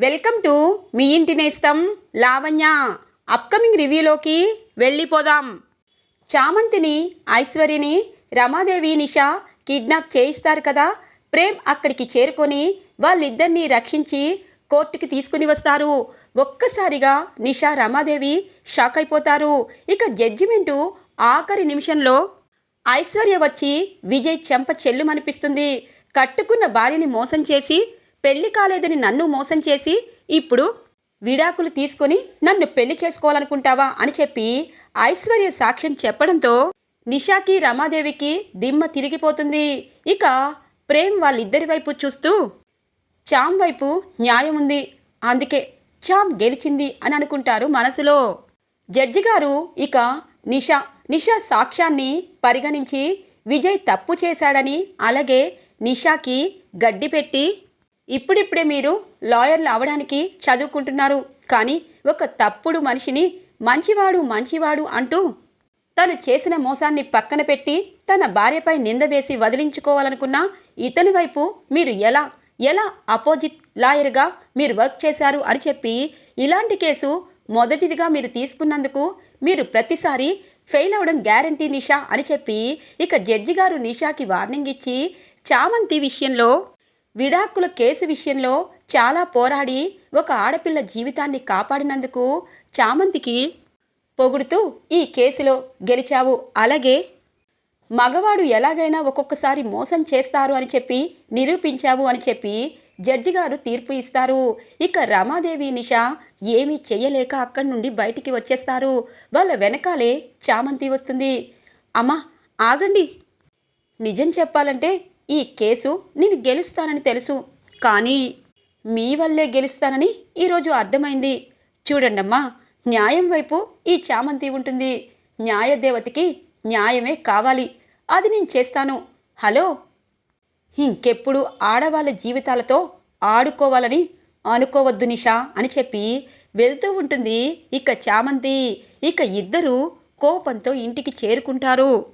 Welcome to me ఇంటి నేస్తం Lavanya. Upcoming రివ్యూలోకి వెళ్ళిపోదాం. చామంతిని ఐశ్వర్యని రమాదేవి నిషా కిడ్నాప్ చేయిస్తారు కదా. ప్రేమ్ అక్కడికి చేరుకొని వాళ్ళిద్దరినీ రక్షించి కోర్టుకి తీసుకుని వస్తారు. ఒక్కసారిగా నిషా రమాదేవి షాక్ అయిపోతారు. ఇక జడ్జిమెంటు ఆఖరి నిమిషంలో ఐశ్వర్య వచ్చి విజయ్ చెంప చెల్లుమనిపిస్తుంది. కట్టుకున్న భార్యని మోసం చేసి పెళ్ళి కాలేదని నన్ను మోసం చేసి ఇప్పుడు విడాకులు తీసుకొని నన్ను పెళ్ళి చేసుకోవాలనుకుంటావా అని చెప్పి ఐశ్వర్య సాక్ష్యం చెప్పడంతో నిషాకి రమాదేవికి దిమ్మ తిరిగిపోతుంది. ఇక ప్రేమ్ వాళ్ళిద్దరి వైపు చూస్తూ చామ్ వైపు న్యాయం ఉంది. అందుకే చామ్ గెలిచింది అని అనుకుంటారు మనసులో. జడ్జి గారు ఇక నిషా నిషా సాక్ష్యాన్ని పరిగణించి విజయ్ తప్పు చేశాడని అలాగే నిషాకి గడ్డి పెట్టి ఇప్పుడిప్పుడే మీరు లాయర్లు అవడానికి చదువుకుంటున్నారు. కానీ ఒక తప్పుడు మనిషిని మంచివాడు మంచివాడు అంటూ తను చేసిన మోసాన్ని పక్కన పెట్టి తన భార్యపై నింద వేసి వదిలించుకోవాలనుకున్న ఇతని వైపు మీరు ఎలా ఎలా అపోజిట్ లాయర్గా మీరు వర్క్ చేశారు అని చెప్పి ఇలాంటి కేసు మొదటిదిగా మీరు తీసుకున్నందుకు మీరు ప్రతిసారి ఫెయిల్ అవ్వడం గ్యారంటీ నిషా అని చెప్పి ఇక జడ్జి గారు నిషాకి వార్నింగ్ ఇచ్చి చామంతి విషయంలో విడాకుల కేసు విషయంలో చాలా పోరాడి ఒక ఆడపిల్ల జీవితాన్ని కాపాడినందుకు చామంతికి పొగుడుతూ ఈ కేసులో గెలిచావు. అలాగే మగవాడు ఎలాగైనా ఒక్కొక్కసారి మోసం చేస్తారు అని చెప్పి నిరూపించావు అని చెప్పి జడ్జి గారు తీర్పు ఇస్తారు. ఇక రమాదేవి నిష ఏమీ చెయ్యలేక అక్కడి నుండి బయటికి వచ్చేస్తారు. వాళ్ళ వెనకాలే చామంతి వస్తుంది. అమ్మా ఆగండి. నిజం చెప్పాలంటే ఈ కేసు నేను గెలుస్తానని తెలుసు. కానీ మీ వల్లే గెలుస్తానని ఈరోజు అర్థమైంది. చూడండమ్మా న్యాయం వైపు ఈ చామంతి ఉంటుంది. న్యాయదేవతకి న్యాయమే కావాలి. అది నేను చేస్తాను. హలో? ఇంకెప్పుడు ఆడవాళ్ళ జీవితాలతో ఆడుకోవాలని అనుకోవద్దు నిషా అని చెప్పి వెళ్తూ ఉంటుంది. ఇక చామంతి ఇక ఇద్దరు కోపంతో ఇంటికి చేరుకుంటారు.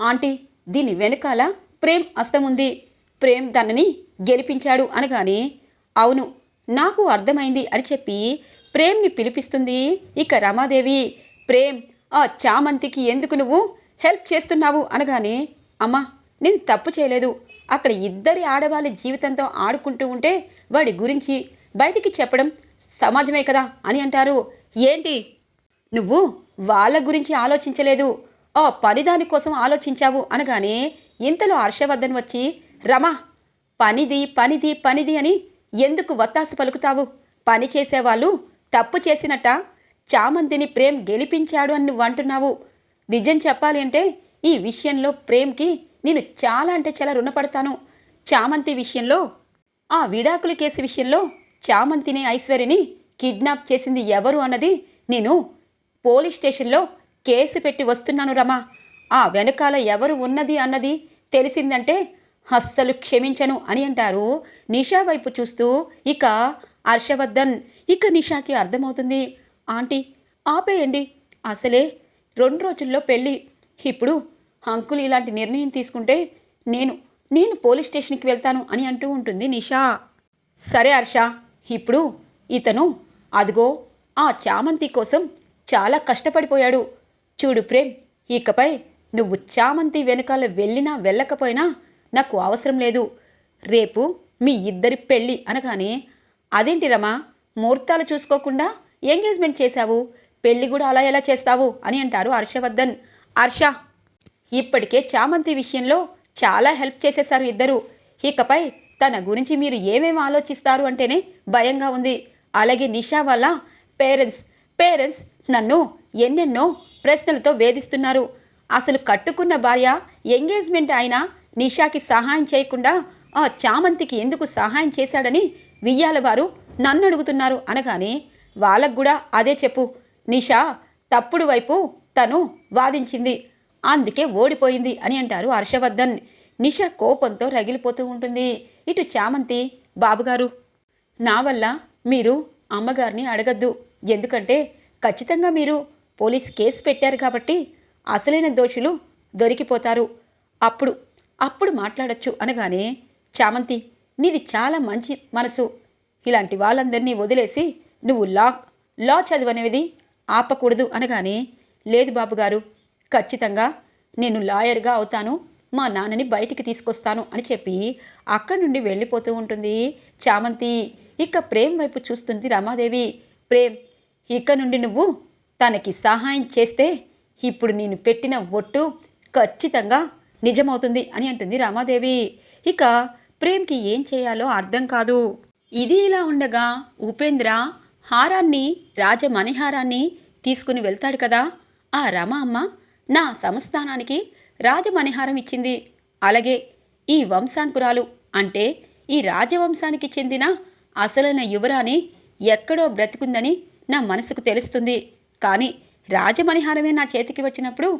ఆంటీ దీని వెనకాల ప్రేమ్ అస్తముంది ప్రేమ్ దానిని గెలిపించాడు అనగానే అవును నాకు అర్థమైంది అని చెప్పి ప్రేమ్ని పిలిపిస్తుంది ఇక రమాదేవి. ప్రేమ్ ఆ చామంతికి ఎందుకు నువ్వు హెల్ప్ చేస్తున్నావు అనగానే అమ్మా నేను తప్పు చేయలేదు. అక్కడ ఇద్దరి ఆడవాళ్ళ జీవితంతో ఆడుకుంటూ ఉంటే వాడి గురించి బయటికి చెప్పడం సమాజమే కదా అని అంటారు. ఏంటి? నువ్వు వాళ్ళ గురించి ఆలోచించలేదు. ఆ పనిదాని కోసం ఆలోచించావు అనగానే ఇంతలో హర్షవర్ధన్ వచ్చి రమా పనిది పనిది పనిది అని ఎందుకు వత్తాసు పలుకుతావు? పని చేసేవాళ్ళు తప్పు చేసినట్ట చామంతిని ప్రేమ్ గెలిపించాడు అని నువ్వు అంటున్నావు. నిజం చెప్పాలి అంటే ఈ విషయంలో ప్రేమ్కి నేను చాలా అంటే చాలా రుణపడతాను. చామంతి విషయంలో ఆ విడాకుల కేసు విషయంలో చామంతిని ఐశ్వర్యని కిడ్నాప్ చేసింది ఎవరు అన్నది నేను పోలీస్ స్టేషన్లో కేసు పెట్టి వస్తున్నాను రమా. ఆ వెనకాల ఎవరు ఉన్నది అన్నది తెలిసిందంటే అస్సలు క్షమించను అని అంటారు. నిషా వైపు చూస్తూ ఇక హర్షవర్ధన్ ఇక నిషాకి అర్థమవుతుంది. ఆంటీ ఆపేయండి. అసలే రెండు రోజుల్లో పెళ్ళి. ఇప్పుడు అంకుల్ ఇలాంటి నిర్ణయం తీసుకుంటే నేను నేను పోలీస్ స్టేషన్కి వెళ్తాను అని అంటూ ఉంటుంది నిషా. సరే హర్ష ఇప్పుడు ఇతను అదిగో ఆ చామంతి కోసం చాలా కష్టపడిపోయాడు. చూడు ప్రేమ్ ఇకపై నువ్వు చామంతి వెనకాల వెళ్ళినా వెళ్ళకపోయినా నాకు అవసరం లేదు. రేపు మీ ఇద్దరి పెళ్ళి అనగానే అదేంటి రమా? ముహూర్తాలు చూసుకోకుండా ఎంగేజ్మెంట్ చేశావు. పెళ్ళి కూడా అలా ఎలా చేస్తావు అని అంటారు హర్షవర్ధన్. హర్ష ఇప్పటికే చామంతి విషయంలో చాలా హెల్ప్ చేసేశారు ఇద్దరు. ఇకపై తన గురించి మీరు ఏమేమి ఆలోచిస్తారు అంటేనే భయంగా ఉంది. అలాగే నిషా వాళ్ళ పేరెంట్స్ పేరెంట్స్ నన్ను ఎన్నెన్నో ప్రశ్నలతో వేధిస్తున్నారు. అసలు కట్టుకున్న భార్య ఎంగేజ్మెంట్ అయినా నిషాకి సహాయం చేయకుండా ఆ చామంతికి ఎందుకు సహాయం చేశాడని వియ్యాల వారు నన్ను అడుగుతున్నారు అనగానే వాళ్ళకు కూడా అదే చెప్పు. నిషా తప్పుడు వైపు తను వాదించింది. అందుకే ఓడిపోయింది అని అంటారు హర్షవర్ధన్. నిష కోపంతో రగిలిపోతూ ఉంటుంది. ఇటు చామంతి బాబుగారు నా వల్ల మీరు అమ్మగారిని అడగద్దు. ఎందుకంటే ఖచ్చితంగా మీరు పోలీస్ కేసు పెట్టారు కాబట్టి అసలైన దోషులు దొరికిపోతారు. అప్పుడు అప్పుడు మాట్లాడొచ్చు అనగానే చామంతి నీది చాలా మంచి మనసు. ఇలాంటి వాళ్ళందరినీ వదిలేసి నువ్వు లా లా చదివనేది ఆపకూడదు అనగానే లేదు బాబుగారు ఖచ్చితంగా నేను లాయర్గా అవుతాను మా నాన్నని బయటికి తీసుకొస్తాను అని చెప్పి అక్కడి నుండి వెళ్ళిపోతూ ఉంటుంది చామంతి. ఇక ప్రేమ్ వైపు చూస్తుంది రమాదేవి. ప్రేమ్ ఇక నుండి నువ్వు తనకి సహాయం చేస్తే ఇప్పుడు నేను పెట్టిన ఒట్టు ఖచ్చితంగా నిజమవుతుంది అని అంటుంది రామాదేవి. ఇక ప్రేమ్కి ఏం చేయాలో అర్థం కాదు. ఇది ఇలా ఉండగా ఉపేంద్ర హారాన్ని రాజమణిహారాన్ని తీసుకుని వెళ్తాడు కదా. ఆ రమ అమ్మ నా సంస్థానానికి రాజమణిహారం ఇచ్చింది. అలాగే ఈ వంశాంకురాలు అంటే ఈ రాజవంశానికి చెందిన అసలైన యువరాణి ఎక్కడో బ్రతికుందని నా మనసుకు తెలుస్తుంది. కానీ రాజమణిహారమే నా చేతికి వచ్చినప్పుడు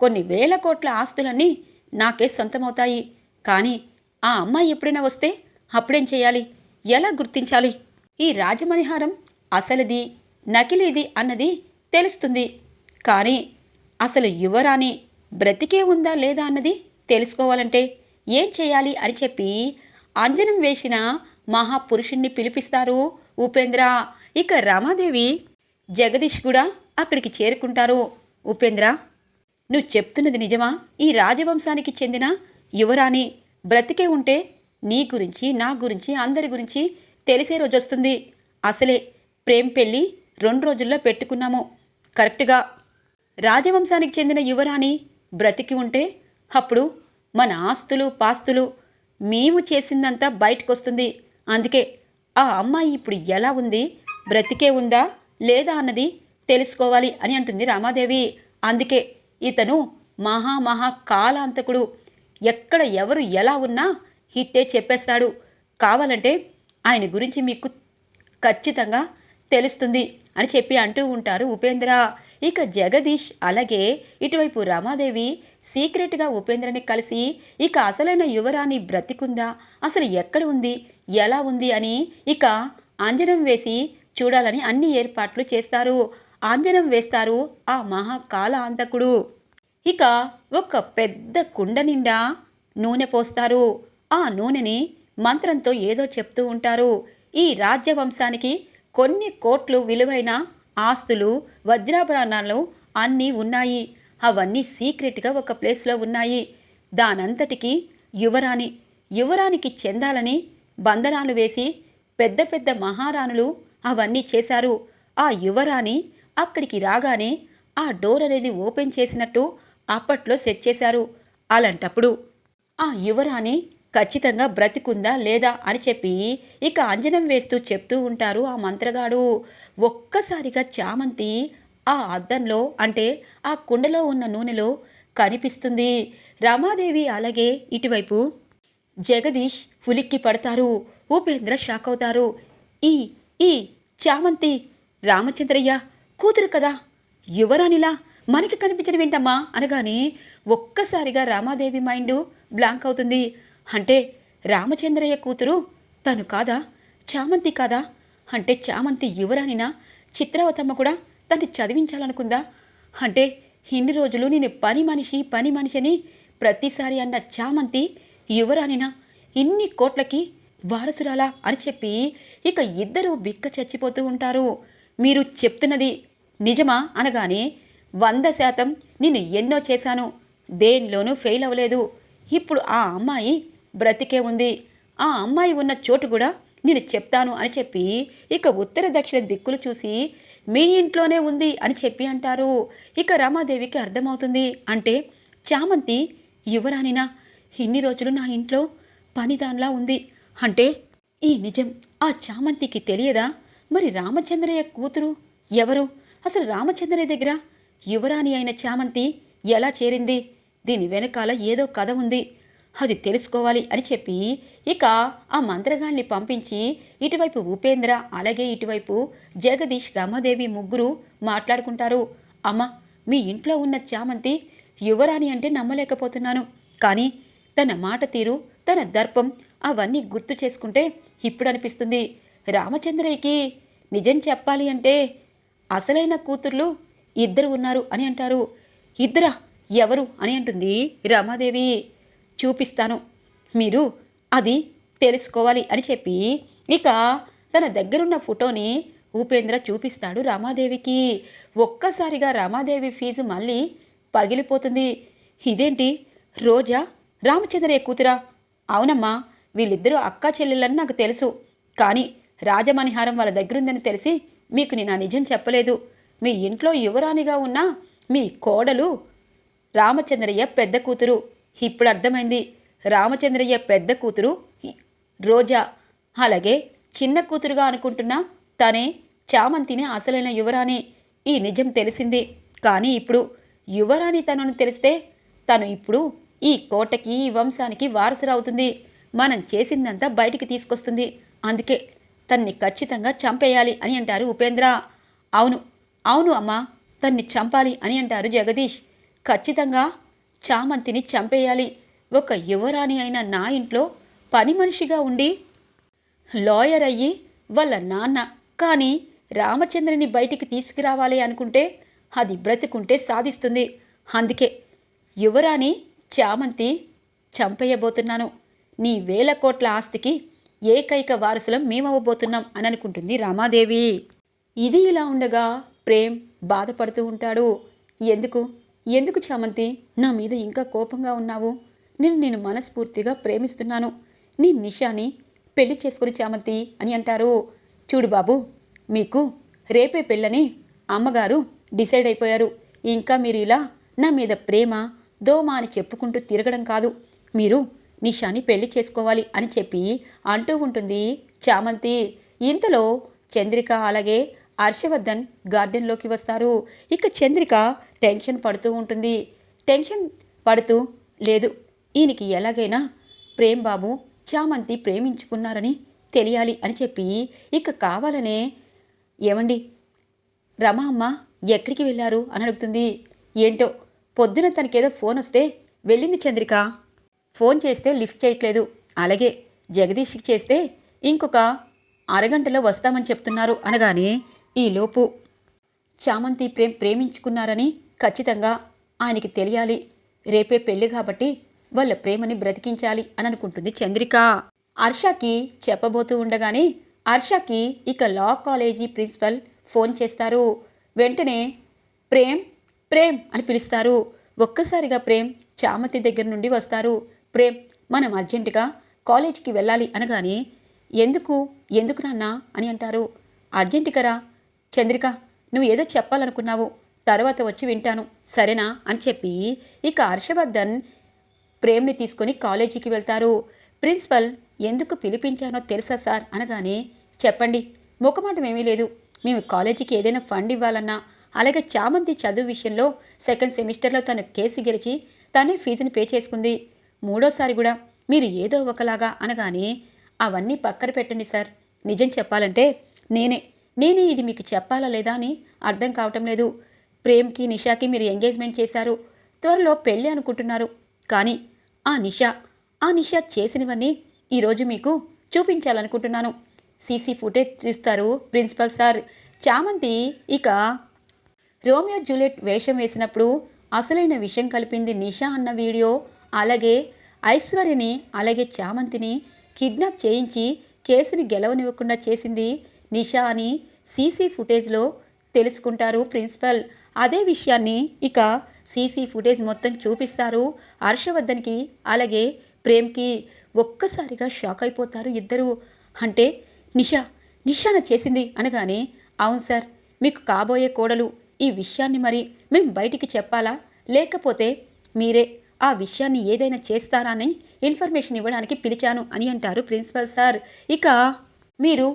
కొన్ని వేల కోట్ల ఆస్తులన్నీ నాకే సొంతమవుతాయి. కానీ ఆ అమ్మాయి ఎప్పుడైనా వస్తే అప్పుడేం చేయాలి? ఎలా గుర్తించాలి? ఈ రాజమణిహారం అసలుది నకిలీది అన్నది తెలుస్తుంది. కానీ అసలు యువరాణి బ్రతికే ఉందా లేదా అన్నది తెలుసుకోవాలంటే ఏం చేయాలి అని చెప్పి అంజనం వేసిన మహాపురుషుణ్ణి పిలిపిస్తారు ఉపేంద్ర. ఇక రమాదేవి జగదీష్ కూడా అక్కడికి చేరుకుంటారు. ఉపేంద్ర నువ్వు చెప్తున్నది నిజమా? ఈ రాజవంశానికి చెందిన యువరాణి బ్రతికే ఉంటే నీ గురించి నా గురించి అందరి గురించి తెలిసే రోజు వస్తుంది. అసలే ప్రేమ్ పెళ్ళి రెండు రోజుల్లో పెట్టుకున్నాము. కరెక్ట్గా రాజవంశానికి చెందిన యువరాణి బ్రతికి ఉంటే అప్పుడు మన ఆస్తులు పాస్తులు మేము చేసిందంతా బయటకొస్తుంది. అందుకే ఆ అమ్మాయి ఇప్పుడు ఎలా ఉంది? బ్రతికే ఉందా లేదా అన్నది తెలుసుకోవాలి అని అంటుంది రామాదేవి. అందుకే ఇతను మహా మహా కాలాంతకుడు. ఎక్కడ ఎవరు ఎలా ఉన్నా హిట్టే చెప్పేస్తాడు. కావాలంటే ఆయన గురించి మీకు ఖచ్చితంగా తెలుస్తుంది అని చెప్పి అంటూ ఉంటారు ఉపేంద్ర. ఇక జగదీష్ అలాగే ఇటువైపు రమాదేవి సీక్రెట్గా ఉపేంద్రని కలిసి ఇక అసలైన యువరాణి బ్రతికుందా? అసలు ఎక్కడ ఉంది? ఎలా ఉంది అని ఇక అంజనం వేసి చూడాలని అన్ని ఏర్పాట్లు చేస్తారు. ఆంజనం వేస్తారు ఆ మహాకాల అంతకుడు. ఇక ఒక పెద్ద కుండ నిండా నూనె పోస్తారు. ఆ నూనెని మంత్రంతో ఏదో చెప్తూ ఉంటారు. ఈ రాజ్యవంశానికి కొన్ని కోట్లు విలువైన ఆస్తులు వజ్రాభరణాలు అన్నీ ఉన్నాయి. అవన్నీ సీక్రెట్గా ఒక ప్లేస్లో ఉన్నాయి. దానంతటికి యువరాణి యువరానికి చెందాలని బంధనాలు వేసి పెద్ద పెద్ద మహారాణులు అవన్నీ చేశారు. ఆ యువరాణి అక్కడికి రాగానే ఆ డోర్ అనేది ఓపెన్ చేసినట్టు అప్పట్లో సెట్ చేశారు. అలాంటప్పుడు ఆ యువరాణి ఖచ్చితంగా బ్రతికుందా లేదా అని చెప్పి ఇక అంజనం వేస్తూ చెప్తూ ఉంటారు ఆ మంత్రగాడు. ఒక్కసారిగా చామంతి ఆ అద్దంలో అంటే ఆ కుండలో ఉన్న నూనెలో కనిపిస్తుంది. రమాదేవి అలాగే ఇటువైపు జగదీష్ ఉలిక్కి పడతారు. ఉపేంద్ర షాక్ అవుతారు. ఈ ఈ చామంతి రామచంద్రయ్య కూతురు కదా? యువరాణిలా? మనకి కనిపించడం ఏంటమ్మా? అనగానే ఒక్కసారిగా రామాదేవి మైండ్ బ్లాంక్ అవుతుంది. అంటే రామచంద్రయ్య కూతురు తను కాదా? చామంతి కాదా? అంటే చామంతి యువరాణినా? చిత్రవతమ్మ కూడా తను చదివించాలనుకుందా? అంటే ఇన్ని రోజులు నేను పని మనిషి పని మనిషి అని ప్రతిసారి అన్న చామంతి యువరాణినా? ఇన్ని కోట్లకి వారసురాలా అని చెప్పి ఇక ఇద్దరూ బిక్క చచ్చిపోతూ ఉంటారు. మీరు చెప్తున్నది నిజమా అనగానే వంద శాతం నేను ఎన్నో చేశాను. దేనిలోనూ ఫెయిల్ అవ్వలేదు. ఇప్పుడు ఆ అమ్మాయి బ్రతికే ఉంది. ఆ అమ్మాయి ఉన్న చోటు కూడా నేను చెప్తాను అని చెప్పి ఇక ఉత్తర దక్షిణ దిక్కులు చూసి మీ ఇంట్లోనే ఉంది అని చెప్పి అంటారు. ఇక రమాదేవికి అర్థమవుతుంది. అంటే చామంతి యువరానినా ఇన్ని రోజులు నా ఇంట్లో పనిదాన్లా ఉంది. అంటే ఈ నిజం ఆ చామంతికి తెలియదా? మరి రామచంద్రయ్య కూతురు ఎవరు? అసలు రామచంద్రయ్య దగ్గర? యువరాణి అయిన చామంతి ఎలా చేరింది? దీని వెనకాల ఏదో కథ ఉంది. అది తెలుసుకోవాలి అని చెప్పి ఇక ఆ మంత్రగాన్ని పంపించి ఇటువైపు ఉపేంద్ర అలాగే ఇటువైపు జగదీష్ రమాదేవి ముగ్గురు మాట్లాడుకుంటారు. అమ్మ మీ ఇంట్లో ఉన్న చామంతి యువరాణి అంటే నమ్మలేకపోతున్నాను. కానీ తన మాట తీరు తన దర్పం అవన్నీ గుర్తు చేసుకుంటే ఇప్పుడు అనిపిస్తుంది రామచంద్రయ్యకి నిజం చెప్పాలి అంటే అసలైన కూతుర్లు ఇద్దరు ఉన్నారు అని అంటారు. ఇద్దరా? ఎవరు? అని అంటుంది రమాదేవి. చూపిస్తాను. మీరు అది తెలుసుకోవాలి అని చెప్పి ఇక తన దగ్గరున్న ఫోటోని ఉపేంద్ర చూపిస్తాడు రామాదేవికి. ఒక్కసారిగా రామాదేవి ఫీజు మళ్ళీ పగిలిపోతుంది. ఇదేంటి? రోజా? రామచంద్రయ్య కూతురా? అవునమ్మా వీళ్ళిద్దరూ అక్కా చెల్లెళ్ళని నాకు తెలుసు. కానీ రాజమణిహారం వాళ్ళ దగ్గరుందని తెలిసి మీకు నేను ఆ నిజం చెప్పలేదు. మీ ఇంట్లో యువరాణిగా ఉన్న మీ కోడలు రామచంద్రయ్య పెద్ద కూతురు. ఇప్పుడు అర్థమైంది. రామచంద్రయ్య పెద్ద కూతురు రోజా. అలాగే చిన్న కూతురుగా అనుకుంటున్న తనే చామంతిని అసలైన యువరాణి. ఈ నిజం తెలిసింది. కానీ ఇప్పుడు యువరాణి తనను తెలిస్తే తను ఇప్పుడు ఈ కోటకి ఈ వంశానికి వారసురవుతుంది. మనం చేసిందంతా బయటికి తీసుకొస్తుంది. అందుకే తన్ని ఖచ్చితంగా చంపేయాలి అని అంటారు ఉపేంద్ర. అవును అవును అమ్మా తన్ని చంపాలి అని అంటారు జగదీష్. ఖచ్చితంగా చామంతిని చంపేయాలి. ఒక యువరాణి అయిన నా ఇంట్లో పని మనిషిగా ఉండి లాయర్ అయ్యి వాళ్ళ నాన్న కానీ రామచంద్రని బయటికి తీసుకురావాలి అనుకుంటే అది బ్రతుకుంటే సాధిస్తుంది. అందుకే యువరాణి చామంతి చంపేయబోతున్నాను. నీ వేల కోట్ల ఆస్తికి ఏకైక వారసులం మేమవ్వబోతున్నాం అని అనుకుంటుంది రామాదేవి. ఇది ఇలా ఉండగా ప్రేమ్ బాధపడుతూ ఉంటాడు. ఎందుకు? ఎందుకు చామంతి? నా మీద ఇంకా కోపంగా ఉన్నావు? నిన్ను నేను మనస్ఫూర్తిగా ప్రేమిస్తున్నాను. నీ నిషాని పెళ్ళి చేసుకుని చామంతి అని అంటారు. చూడు బాబు మీకు రేపే పెళ్ళని అమ్మగారు డిసైడ్ అయిపోయారు. ఇంకా మీరు ఇలా నా మీద ప్రేమ దోమ అని చెప్పుకుంటూ తిరగడం కాదు. మీరు నిషాని పెళ్ళి చేసుకోవాలి అని చెప్పి అంటూ ఉంటుంది చామంతి. ఇంతలో చంద్రిక అలాగే హర్షవర్ధన్ గార్డెన్లోకి వస్తారు. ఇక చంద్రిక టెన్షన్ పడుతూ ఉంటుంది. టెన్షన్ పడుతూ లేదు ఈయనకి ఎలాగైనా ప్రేమ్ బాబు చామంతి ప్రేమించుకున్నారని తెలియాలి అని చెప్పి ఇక కావాలనే ఏమండి రమా అమ్మ ఎక్కడికి వెళ్ళారు అని అడుగుతుంది. ఏంటో పొద్దున తనకేదో ఫోన్ వస్తే వెళ్ళింది చంద్రిక. ఫోన్ చేస్తే లిఫ్ట్ చేయట్లేదు. అలాగే జగదీష్కి చేస్తే ఇంకొక అరగంటలో వస్తామని చెప్తున్నారు అనగానే ఈలోపు చామంతి ప్రేమ్ ప్రేమించుకున్నారని ఖచ్చితంగా ఆయనకి తెలియాలి. రేపే పెళ్ళి కాబట్టి వాళ్ళ ప్రేమని బ్రతికించాలి అని అనుకుంటుంది చంద్రిక. హర్షకి చెప్పబోతూ ఉండగానే హర్షకి ఇక లా కాలేజీ ప్రిన్సిపల్ ఫోన్ చేస్తారు. వెంటనే ప్రేమ్ ప్రేమ్ అని పిలుస్తారు. ఒక్కసారిగా ప్రేమ్ చామంతి దగ్గర నుండి వస్తారు. ప్రేమ్ మనం అర్జెంటుగా కాలేజీకి వెళ్ళాలి అనగానే ఎందుకు ఎందుకు నాన్న అని అంటారు. అర్జెంటుకరా చంద్రిక నువ్వు ఏదో చెప్పాలనుకున్నావు. తర్వాత వచ్చి వింటాను. సరేనా అని చెప్పి ఇక హర్షవర్ధన్ ప్రేమ్ని తీసుకొని కాలేజీకి వెళ్తారు. ప్రిన్సిపల్ ఎందుకు పిలిపించానో తెలుసా సార్ అనగానే చెప్పండి ముఖమాటం ఏమీ లేదు. మేము కాలేజీకి ఏదైనా ఫండ్ ఇవ్వాలన్నా అలాగే చామంతి చదువు విషయంలో సెకండ్ సెమిస్టర్లో తను కేసు గెలిచి తనే ఫీజుని పే చేసుకుంది. మూడోసారి కూడా మీరు ఏదో ఒకలాగా అనగానే అవన్నీ పక్కన పెట్టండి సార్. నిజం చెప్పాలంటే నేనే. నేనే ఇది మీకు చెప్పాలా లేదా అని అర్థం కావటం లేదు. ప్రేమ్కి నిషాకి మీరు ఎంగేజ్మెంట్ చేశారు. త్వరలో పెళ్ళి అనుకుంటున్నారు. కానీ ఆ నిషా ఆ నిషా చేసినవన్నీ ఈరోజు మీకు చూపించాలనుకుంటున్నాను. సీసీ ఫుటేజ్ చూస్తారు ప్రిన్సిపల్ సార్. చామంతి ఇక రోమియో జూలియట్ వేషం వేసినప్పుడు అసలైన విషయం కలిపింది నిషా అన్న వీడియో అలాగే ఐశ్వర్యని అలాగే చామంతిని కిడ్నాప్ చేయించి కేసుని గెలవనివ్వకుండా చేసింది నిషా అని సీసీ ఫుటేజ్లో తెలుసుకుంటారు ప్రిన్సిపల్. అదే విషయాన్ని ఇక సీసీ ఫుటేజ్ మొత్తం చూపిస్తారు హర్షవర్ధన్కి. అలాగే ప్రేమ్కి ఒక్కసారిగా షాక్ అయిపోతారు ఇద్దరు. అంటే నిషా నిషాన చేసింది అనగానే అవును సార్ మీకు కాబోయే కోడలు. ఈ విషయాన్ని మరి మేము బయటికి చెప్పాలా? లేకపోతే మీరే ఆ విషయాన్ని ఏదైనా చేస్తారా అని ఇన్ఫర్మేషన్ ఇవ్వడానికి పిలిచాను అని అంటారు ప్రిన్సిపల్ సార్. ఇక మీరు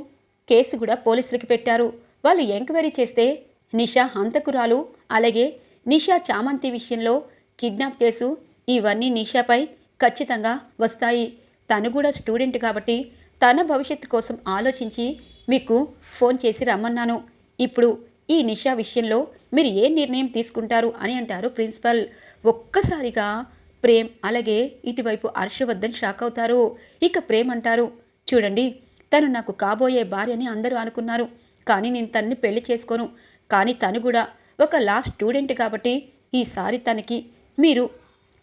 కేసు కూడా పోలీసులకి పెట్టారు. వాళ్ళు ఎంక్వైరీ చేస్తే నిషా హంతకురాలు అలాగే నిషా చామంతి విషయంలో కిడ్నాప్ కేసు ఇవన్నీ నిషాపై ఖచ్చితంగా వస్తాయి. తను కూడా స్టూడెంట్ కాబట్టి తన భవిష్యత్తు కోసం ఆలోచించి మీకు ఫోన్ చేసి రమ్మన్నాను. ఇప్పుడు ఈ నిషా విషయంలో మీరు ఏ నిర్ణయం తీసుకుంటారు అని అంటారు ప్రిన్సిపల్. ఒక్కసారిగా ప్రేమ్ అలాగే ఇటువైపు హర్షవర్ధన్ షాక్ అవుతారు. ఇక ప్రేమ్ అంటారు చూడండి తను నాకు కాబోయే భార్య అని అందరూ అనుకున్నారు. కానీ నేను తనని పెళ్ళి చేసుకోను. కానీ తను కూడా ఒక లా స్టూడెంట్ కాబట్టి ఈసారి తనకి మీరు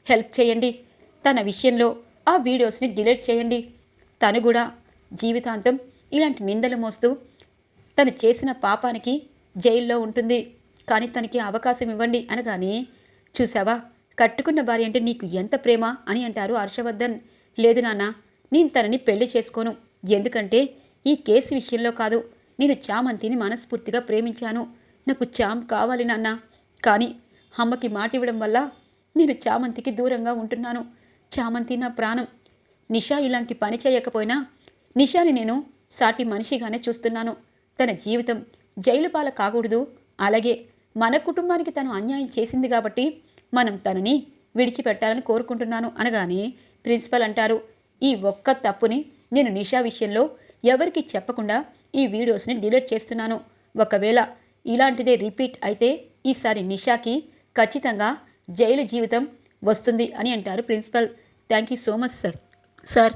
హెల్ప్ చేయండి. తన విషయంలో ఆ వీడియోస్ని డిలీట్ చేయండి. తను కూడా జీవితాంతం ఇలాంటి నిందలు మోస్తూ తను చేసిన పాపానికి జైల్లో ఉంటుంది. కానీ తనకి అవకాశం ఇవ్వండి అనగానే చూసావా? కట్టుకున్న భార్య అంటే నీకు ఎంత ప్రేమ అని అంటారు హర్షవర్ధన్. లేదు నాన్న నేను తనని పెళ్ళి చేసుకోను. ఎందుకంటే ఈ కేసు విషయంలో కాదు. నేను చామంతిని మనస్ఫూర్తిగా ప్రేమించాను. నాకు చామ్ కావాలి నాన్న. కానీ అమ్మకి మాట ఇవ్వడం వల్ల నేను చామంతికి దూరంగా ఉంటున్నాను. చామంతి నా ప్రాణం. నిషా ఇలాంటి పని చేయకపోయినా నిషాని నేను సాటి మనిషిగానే చూస్తున్నాను. తన జీవితం జైలు పాల కాకూడదు. అలాగే మన కుటుంబానికి తను అన్యాయం చేసింది కాబట్టి మనం తనని విడిచిపెట్టాలని కోరుకుంటున్నాను అనగానే ప్రిన్సిపల్ అంటారు ఈ ఒక్క తప్పుని నేను నిషా విషయంలో ఎవరికి చెప్పకుండా ఈ వీడియోస్ని డిలీట్ చేస్తున్నాను. ఒకవేళ ఇలాంటిదే రిపీట్ అయితే ఈసారి నిషాకి ఖచ్చితంగా జైలు జీవితం వస్తుంది అని అంటారు principal. Thank you so much sir. Sir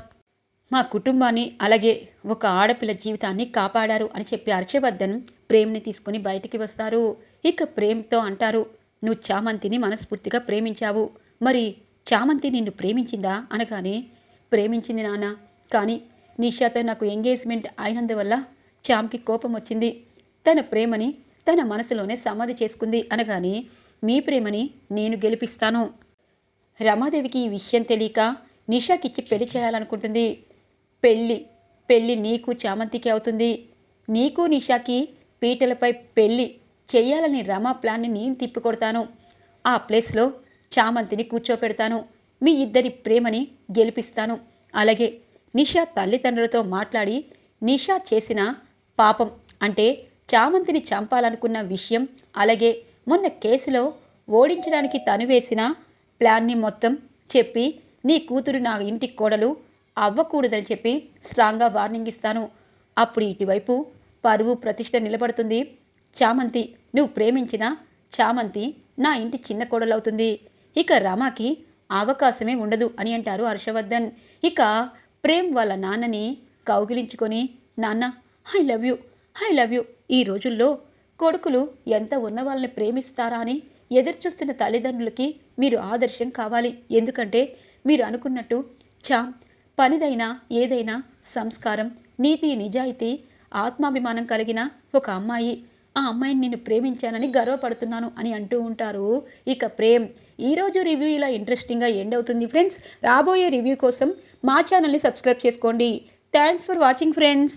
మా కుటుంబాన్ని అలాగే ఒక ఆడపిల్ల జీవితాన్ని కాపాడారు అని చెప్పి హర్షవర్ధన్ ప్రేమ్ని తీసుకుని బయటికి వస్తారు. ఇక ప్రేమ్తో అంటారు నువ్వు చామంతిని మనస్ఫూర్తిగా ప్రేమించావు. మరి చామంతి నిన్ను ప్రేమించిందా? అనగానే ప్రేమించింది నాన్న. కానీ నిషాతో నాకు ఎంగేజ్మెంట్ అయినందువల్ల చామ్కి కోపం వచ్చింది. తన ప్రేమని తన మనసులోనే సమాధి చేసుకుంది. అనగానే మీ ప్రేమని నేను గెలిపిస్తాను. రమాదేవికి ఈ విషయం తెలియక నిషాకిచ్చి పెళ్ళి చేయాలనుకుంటుంది. పెళ్ళి పెళ్ళి నీకు చామంతికి అవుతుంది. నీకు నిషాకి పీటలపై పెళ్ళి చెయ్యాలని రమా ప్లాన్ని నేను తిప్పికొడతాను. ఆ ప్లేస్లో చామంతిని కూర్చోపెడతాను. మీ ఇద్దరి ప్రేమని గెలిపిస్తాను. అలాగే నిషా తల్లిదండ్రులతో మాట్లాడి నిషా చేసిన పాపం అంటే చామంతిని చంపాలనుకున్న విషయం అలాగే మొన్న కేసులో ఓడించడానికి తను వేసిన ప్లాన్ని మొత్తం చెప్పి నీ కూతురు నా ఇంటి కోడలు అవ్వకూడదని చెప్పి స్ట్రాంగ్గా వార్నింగ్ ఇస్తాను. అప్పుడు ఇటువైపు పరువు ప్రతిష్ట నిలబడుతుంది. చామంతి నువ్వు ప్రేమించిన చామంతి నా ఇంటి చిన్న కోడలవుతుంది. ఇక రమాకి అవకాశమే ఉండదు అని అంటారు హర్షవర్ధన్. ఇక ప్రేమ్ వాళ్ళ నాన్నని కౌగిలించుకొని నాన్న I love you I love you ఈ రోజుల్లో కొడుకులు ఎంత ఉన్న వాళ్ళని ప్రేమిస్తారా అని ఎదురుచూస్తున్న తల్లిదండ్రులకి మీరు ఆదర్శం కావాలి. ఎందుకంటే మీరు అనుకున్నట్టు చా పనిదైనా ఏదైనా సంస్కారం నీతి నిజాయితీ ఆత్మాభిమానం కలిగిన ఒక అమ్మాయి. ఆ అమ్మాయిని నేను ప్రేమించానని గర్వపడుతున్నాను అని అంటూ ఉంటారు. ఇక ప్రేమ్ ఈరోజు రివ్యూ ఇలా ఇంట్రెస్టింగ్గా ఎండ్ అవుతుంది ఫ్రెండ్స్ రాబోయే రివ్యూ కోసం మా ఛానల్ని సబ్స్క్రైబ్ చేసుకోండి. Thanks for watching friends